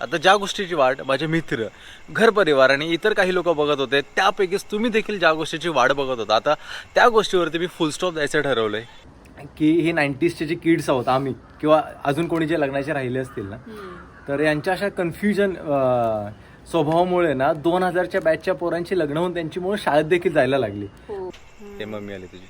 आता ज्या गोष्टीची वाट माझे मित्र घरपरिवार आणि इतर काही लोक बघत होते त्यापैकीच तुम्ही देखील ज्या गोष्टीची वाट बघत होता. आता त्या गोष्टीवरती मी फुल स्टॉप द्यायचं ठरवलं आहे की ही नाईन्टीजचे जे किड्स आहोत आम्ही किंवा अजून कोणी जे लग्नाचे राहिले असतील ना तर यांच्या अशा कन्फ्युजन स्वभावामुळे ना दोन हजारच्या बॅचच्या पोरांची लग्न होऊन त्यांची मुळे शाळेत देखील जायला लागली. ते मम्मी आली तुझी.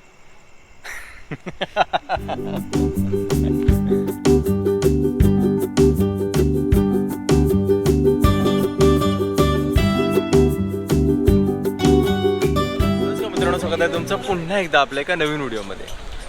आहे तुमचं पुन्हा एकदा आपल्या एका नवीन व्हिडिओमध्ये.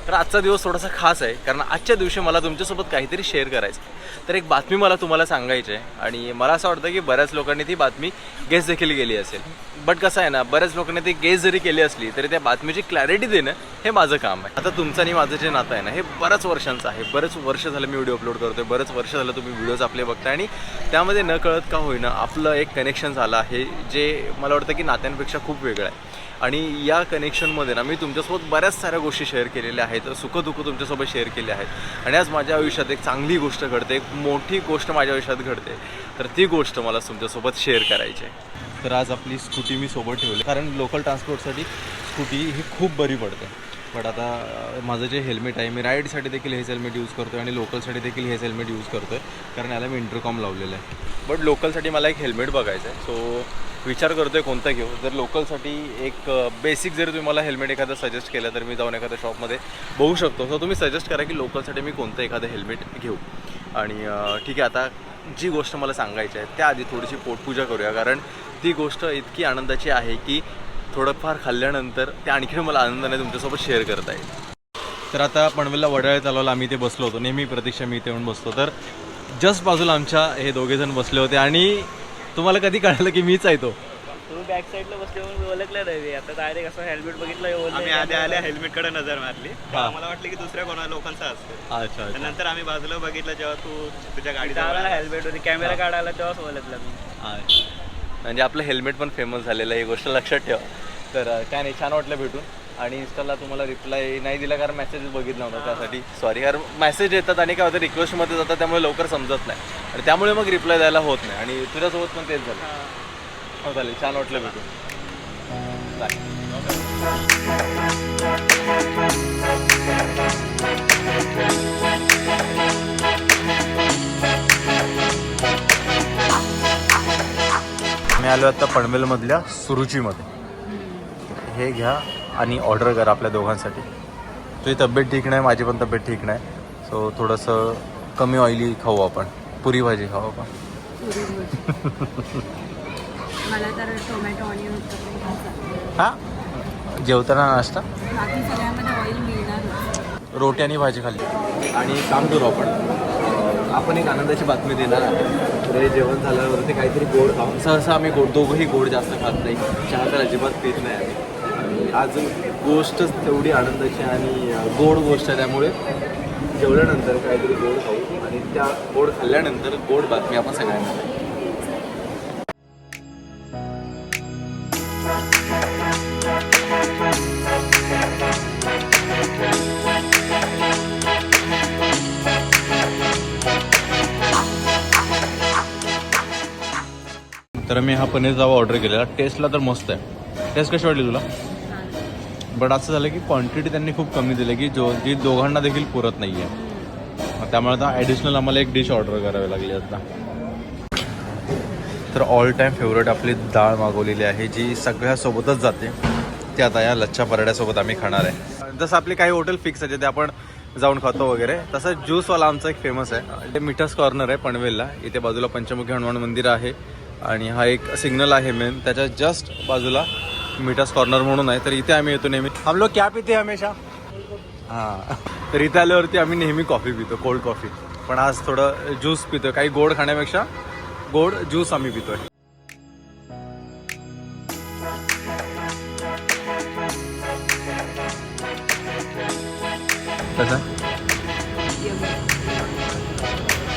तर आजचा दिवस थोडासा खास आहे कारण आजच्या दिवशी मला तुमच्यासोबत काहीतरी शेअर करायचं आहे. तर एक बातमी मला तुम्हाला सांगायची आहे आणि मला असं वाटतं की बऱ्याच लोकांनी ती बातमी गेस देखील केली असेल. बट कसं आहे ना बऱ्याच लोकांनी ती गेस जरी केली असली तरी त्या बातमीची क्लॅरिटी देणं हे माझं काम आहे. आता तुमचं आणि माझं जे नातं आहे ना हे बऱ्याच वर्षांचं आहे. बरेच वर्ष झालं मी व्हिडिओ अपलोड करतोय बरेच वर्ष झालं तुम्ही व्हिडिओज आपले बघताय आणि त्यामध्ये न कळत का होईना आपलं एक कनेक्शन झालं आहे जे मला वाटतं की नात्यांपेक्षा खूप वेगळं आहे. आणि या कनेक्शनमध्ये ना मी तुमच्यासोबत बऱ्याच साऱ्या गोष्टी शेअर केलेल्या आहेत. सुखदुःख तुमच्यासोबत शेअर केले आहेत. आणि आज माझ्या आयुष्यात एक चांगली गोष्ट घडते एक मोठी गोष्ट माझ्या आयुष्यात घडते. तर ती गोष्ट मला तुमच्यासोबत शेअर करायची आहे. तर आज आपली स्कूटी मी सोबत ठेवली. कारण लोकल ट्रान्सपोर्टसाठी स्कूटी ही खूप बरी पडते. बट आता माझं जे हेल्मेट आहे मी राईडसाठी देखील हेच हेल्मेट यूज करतो आहे आणि लोकलसाठी देखील हेच हेल्मेट यूज करतो आहे कारण याला मी इंटरकॉम लावलेलं आहे. बट लोकलसाठी मला एक हेल्मेट बघायचं आहे सो विचार करतो आहे कोणतं घेऊ. जर लोकलसाठी एक बेसिक जर तुम्ही मला हेल्मेट एखादं सजेस्ट केलं तर मी जाऊन एखाद्या शॉपमध्ये बघू शकतो. सो तुम्ही सजेस्ट करा की लोकलसाठी मी कोणतं एखादं हेल्मेट घेऊ. आणि ठीक आहे आता जी गोष्ट मला सांगायची आहे त्याआधी थोडीशी पोटपूजा करूया. कारण ती गोष्ट इतकी आनंदाची आहे की थोडंफार खाल्ल्यानंतर ते आणखीन मला आनंदाने तुमच्यासोबत शेअर करता येईल. तर आता पनवेलला वडाळे चालवला आम्ही ते बसलो होतो. नेहमी प्रतीक्षा मी इथे येऊन बसतो. तर जस्ट बाजूला आमच्या हे दोघेजण बसले होते. आणि तुम्हाला कधी कळालं की मीच आहे तो? तुम्ही बॅक साईडला बसले म्हणून ओळखलं नाही आता डायरेक्ट असं हेल्मेट बघितलं आम्ही आल्या आल्या हेल्मेटकडे नजर मारली. हा. आम्हाला वाटलं की दुसऱ्या कोणा लोकांचा असतो. अच्छा अच्छा. नंतर आम्ही बाजूला बघितलं जेव्हा तू तुझ्या गाडीत त्यावेळेला हेल्मेट होती. कॅमेरा काढायला तेव्हाच ओळखलं मी. अच्छा. म्हणजे आपलं हेल्मेट पण फेमस झालेलं आहे. ही गोष्ट लक्षात ठेवा. तर अं, काय नाही छान वाटलं भेटून. आणि इन्स्टाला तुम्हाला रिप्लाय नाही दिला कारण मेसेज बघितला नव्हता त्यासाठी. सॉरी कारण मेसेज येतात आणि काय होतं रिक्वेस्टमध्ये जातात त्यामुळे लवकर समजत नाही. आणि त्यामुळे मग रिप्लाय द्यायला होत नाही. आणि तुझ्यासोबत पण तेच झालं. हो. चालेल. छान वाटलं भेटून. बाय मी आलो आता पनवेलमधल्या सुरुचीमध्ये. हे घ्या. आणि ऑर्डर करा आपल्या दोघांसाठी. तुझी तब्येत ठीक नाही माझी पण तब्येत ठीक नाही. सो थोडंसं कमी ऑइली खाऊ आपण. पुरी भाजी खाऊ आपण. मला तर टोमॅटो ऑनियन उत्तप्पा हां? जेवताना नाश्ता? रोटी आणि भाजी खाल्ली. आणि काम करू आपण. आपण एक आनंदाची बातमी देणार आहे. जेवण झाल्यावरती काहीतरी गोड खाऊ. सहसा आम्ही गोड दोघंही गोड जास्त खात नाही. चहा तर अजिबात पित नाही आम्ही. आज गोष्टच तेवढी आनंदाची आणि गोड गोष्ट आहे. त्यामुळे जेवल्यानंतर काहीतरी गोड खाऊ आणि त्या गोड खाल्ल्यानंतर गोड बातमी आपण सगळ्यांना तर मी हा पनीर जावा ऑर्डर केलेला. टेस्टला तर मस्त आहे. टेस्ट कशी वाटली तुला? बट असं झालं की क्वांटिटी त्यांनी खूप कमी दिली की जो जी दोघांना देखील पुरत नाही आहे त्यामुळे आता ॲडिशनल आम्हाला एक डिश ऑर्डर करावी लागली आता. तर ऑल टाईम फेवरेट आपली डाळ मागवलेली आहे जी सगळ्यासोबतच जाते. ती आता या लच्छा पराठ्यासोबत आम्ही खाणार आहे. जसं आपले काही हॉटेल फिक्स आहे ते आपण जाऊन खातो वगैरे तसं ज्यूसवाला आमचा एक फेमस आहे. ते मिठास कॉर्नर आहे पनवेलला. इथे बाजूला पंचमुखी हनुमान मंदिर आहे. आणि हा एक सिग्नल आहे मेन त्याच्या जस्ट बाजूला मिठास कॉर्नर म्हणून आहे तर इथे आम्ही येतो नेहमी. हम लोग क्या पिते हमेशा? हां. तर इथे आल्यावरती आम्ही नेहमी कॉफी पितो कोल्ड कॉफी पण आज थोडं ज्यूस पितो काही गोड खाण्यापेक्षा गोड ज्यूस आम्ही पितोय. कसं?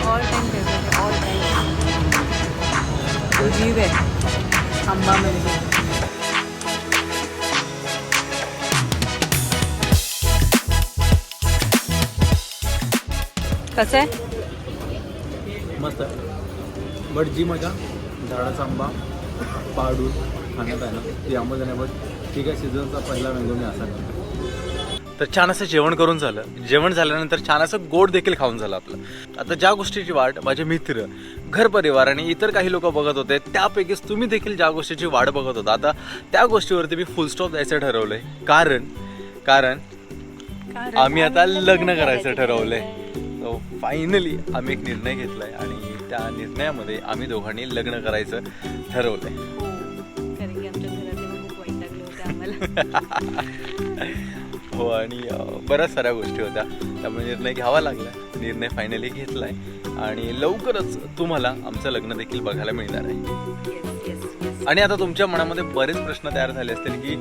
ऑल टाइम कसं आहे? मस्त बट जी मजा झाडाचा आंबा पाडून खाण्यात आहे ना? ती आंबा जाण्या बट ठीक आहे सीझनचा पहिला मँगो मी असा. तर छान असं जेवण करून झालं. जेवण झाल्यानंतर छान असं गोड देखील खाऊन झालं आपलं. आता ज्या गोष्टीची वाट माझे मित्र घर परिवार आणि इतर काही लोक बघत होते त्यापैकीच तुम्ही देखील ज्या गोष्टीची वाट बघत होता. आता त्या गोष्टीवरती मी फुल स्टॉप द्यायचं ठरवलंय. कारण कारण आम्ही आता लग्न करायचं ठरवलंय. सो फायनली आम्ही एक निर्णय घेतलाय आणि त्या निर्णयामध्ये आम्ही दोघांनी लग्न करायचं ठरवलंय. हो कारण की आमच्या घरातले पण खूप वैतागले होते आम्हाला. हो आणि बऱ्याच साऱ्या गोष्टी होत्या. त्यामुळे निर्णय घ्यावा लागला. निर्णय फायनली घेतलाय. आणि लवकरच तुम्हाला आमचं लग्न देखील बघायला मिळणार आहे. आणि आता तुमच्या मनामध्ये बरेच प्रश्न तयार झाले असतील की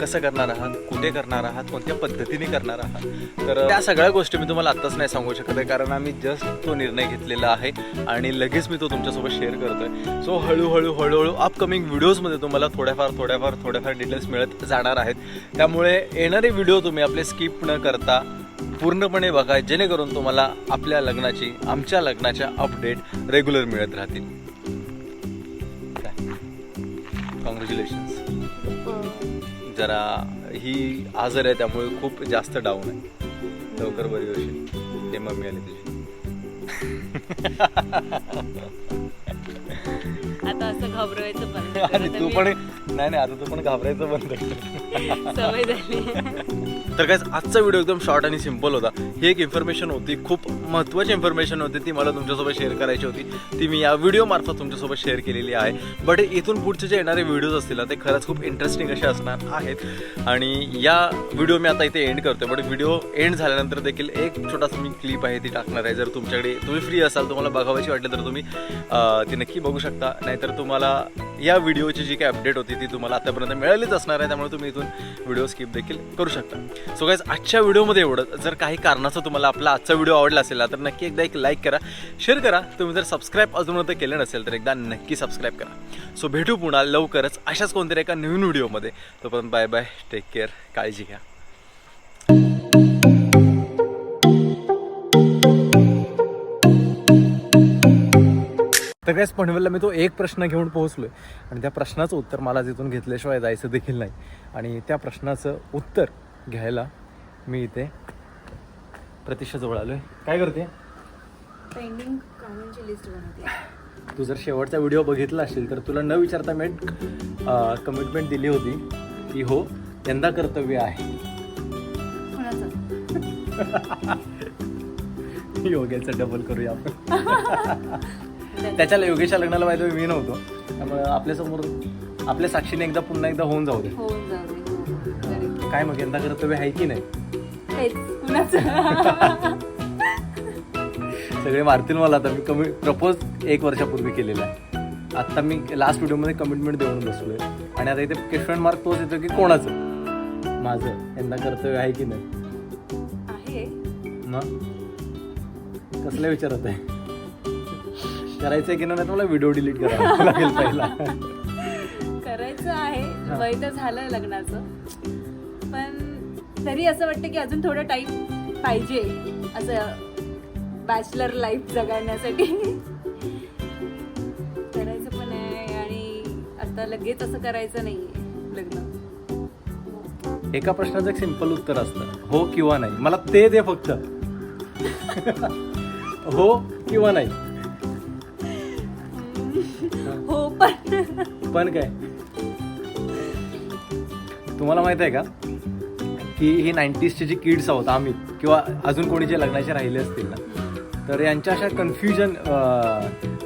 कसं करणार आहात? कुठे करणार आहात? कोणत्या पद्धतीने करणार आहात? तर त्या सगळ्या गोष्टी मी तुम्हाला आत्ताच नाही सांगू शकत आहे कारण आम्ही जस्ट तो निर्णय घेतलेला आहे आणि लगेच मी तो तुमच्यासोबत शेअर करतो आहे सो हळूहळू हळूहळू अपकमिंग व्हिडिओजमध्ये तुम्हाला थोड्याफार थोड्याफार थोड्याफार डिटेल्स मिळत जाणार आहेत. त्यामुळे येणारे व्हिडिओ तुम्ही आपले स्किप न करता पूर्णपणे बघा जेणेकरून तुम्हाला आपल्या लग्नाची आमच्या लग्नाच्या अपडेट रेग्युलर मिळत राहतील. कॉंग्रॅच्युलेशन्स जरा ही आजार आहे त्यामुळे खूप जास्त डाऊन आहे. लवकर बरी होशील. ते मम्मी आली तुझी. आता असं घाबरवायचं बंद आणि. तू पण नाही नाही आता तू पण घाबरायचं बंद कर. सवय झाली. तर कायच आजचा व्हिडिओ एकदम शॉर्ट आणि सिंपल होता. ही एक इन्फॉर्मेशन होती खूप महत्त्वाची इन्फॉर्मेशन होती ती मला तुमच्यासोबत शेअर करायची होती. ती मी या व्हिडिओमार्फत तुमच्यासोबत शेअर केलेली आहे. बट इथून पुढचे जे येणारे व्हिडिओज असतील ना, ते खरंच खूप इंटरेस्टिंग असे असणार आहेत. आणि या व्हिडिओ मी आता इथे एंड करतो बट व्हिडिओ एंड झाल्यानंतर देखील एक छोटासा मी क्लिप आहे ती टाकणार आहे. जर तुमच्याकडे तुम्ही फ्री असाल तुम्हाला बघावायची वाटली तर तुम्ही ती नक्की बघू शकता. नाहीतर तुम्हाला या व्हिडिओची जी काही अपडेट होती ती तुम्हाला आतापर्यंत मिळालीच असणार आहे त्यामुळे तुम्ही इथून व्हिडिओ स्किप देखील करू शकता. सो गाईज आजच्या व्हिडिओमध्ये एवढं. जर काही कारणाचं तुम्हाला आपला आजचा व्हिडिओ आवडला असेल तर नक्की एकदा एक लाईक करा शेअर करा. तुम्ही जर सबस्क्राईब अजून केलं नसेल तर एकदा नक्की सबस्क्राईब करा. सो भेटू पुन्हा लवकरच अशाच कोणतरी एका नवीन व्हिडिओमध्ये तोपर्यंत बाय बाय टेक केअर काळजी घ्या. काहीच पनवेलला मी तो एक प्रश्न घेऊन पोहोचलोय. आणि त्या प्रश्नाचं उत्तर मला तिथून घेतल्याशिवाय जायचं देखील नाही. आणि त्या प्रश्नाचं उत्तर घ्यायला मी इथे प्रतीक्षाजवळ आलोय. काय करते? पेंडिंग कामांची लिस्ट बनवते. तू जर शेवटचा व्हिडिओ बघितला असेल तर तुला न विचारता मी कमिटमेंट दिली होती की हो यंदा कर्तव्य आहे. योग्याचं डबल करूया आपण. त्याच्या योगेच्या लग्नाला माहिती मी नव्हतो. त्यामुळे आपल्यासमोर आपल्या साक्षीने एकदा पुन्हा एकदा होऊन जाऊ दे. जाऊ दे correct. काय मग यंदा कर्तव्य आहे की नाही? सगळे मारतील मला आता. मी कमी प्रपोज एक वर्षापूर्वी केलेला आहे. आता मी लास्ट व्हिडिओमध्ये कमिटमेंट देऊन बसलोय. आणि आता इथे क्वेश्चन मार्क तोच येतो की कोणाचं? माझं. यंदा कर्तव्य आहे की नाही? आहे. मग? कसल्या विचारत आहे? करायचं की नाही मला व्हिडिओ डिलीट करावा लागेल पहिला. करायचं आहे. वय तर झालं लग्नाचं. पण तरी असं वाटतं की अजून थोडं टाईम पाहिजे असं बॅचलर लाईफ जगण्यासाठी करायचं पण आहे आणि आता लगेच असं करायचं नाही लग्न. एका प्रश्नाचं एक सिंपल उत्तर असतं. हो किंवा नाही. मला ते दे फक्त. हो किंवा नाही. पण काय? तुम्हाला माहीत आहे का? की ही नाईन्टीजचे जे किड्स आहोत आम्ही किंवा अजून कोणी जे लग्नाचे राहिले असतील ना तर यांच्या अशा कन्फ्युजन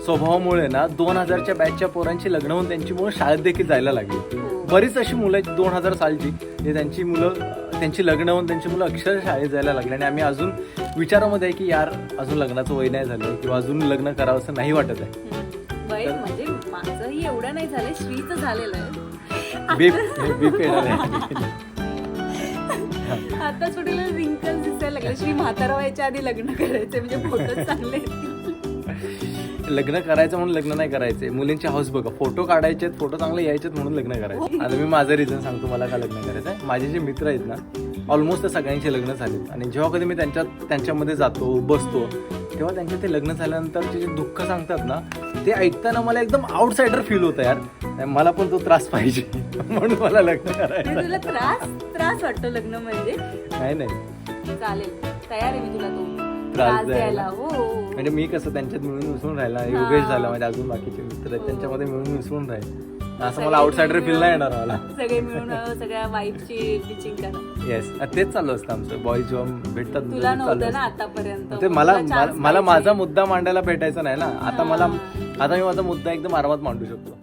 स्वभावामुळे ना दोन हजारच्या बॅचच्या पोरांची लग्न होऊन त्यांची मुलं शाळेत देखील जायला लागली. बरीच अशी मुलं आहेत दोन हजार सालची जे त्यांची मुलं त्यांची लग्न होऊन त्यांची मुलं अक्षर शाळेत जायला लागली. आणि आम्ही अजून विचारामध्ये आहे की यार अजून लग्नाचं वय नाही झालं किंवा अजून लग्न करावं असं नाही वाटत आहे. श्रीचं झालेलं आहे. आता थोडीला रिंकल दिसायला लागले. श्री म्हातारा व्हायच्या आधी लग्न करायचे म्हणजे फोटो चांगले. लग्न करायचं म्हणून लग्न नाही करायचे मुलींची हाऊस बघा. फोटो काढायचे फोटो चांगले यायचे म्हणून लग्न करायचे. आता मी माझं रिझन सांगतो मला का लग्न करायचं आहे. माझे जे मित्र आहेत ना ऑलमोस्ट सगळ्यांचे लग्न झालेत. आणि जेव्हा कधी मी त्यांच्या त्यांच्यामध्ये जातो बसतो तेव्हा त्यांचे ते लग्न झाल्यानंतरचे जे दुःख सांगतात ना ते ऐकताना मला एकदम आउटसाइडर फील होतं यार मला पण तो त्रास पाहिजे म्हणून मला लग्न करायचं तुला त्रास त्रास वाटतो लग्न म्हणजे नाही नाही चालेल तयार आहे मी तुला तो त्रास द्यायला. हो. म्हणजे मी कसं त्यांच्यात मिळून मिसळून राहिला. योगेश झाला म्हणजे अजून बाकीचे मित्र आहेत हो. त्यांच्यामध्ये मिळून मिसळून राहील असं मला आउटसाइडर फील नाही येणार मला. सगळे मिळून सगळ्या वाईफची टिचिंग करा. येस तेच चालू असतं आमचं. बॉईज जेव्हा भेटतात. तुला ते चालू नव्हतं ना असतं. आतापर्यंत. ते मला मला मला. माझा मुद्दा मांडायला भेटायचा नाही ना. आता मला. आता मी माझा मुद्दा एकदम आरामात मांडू शकतो.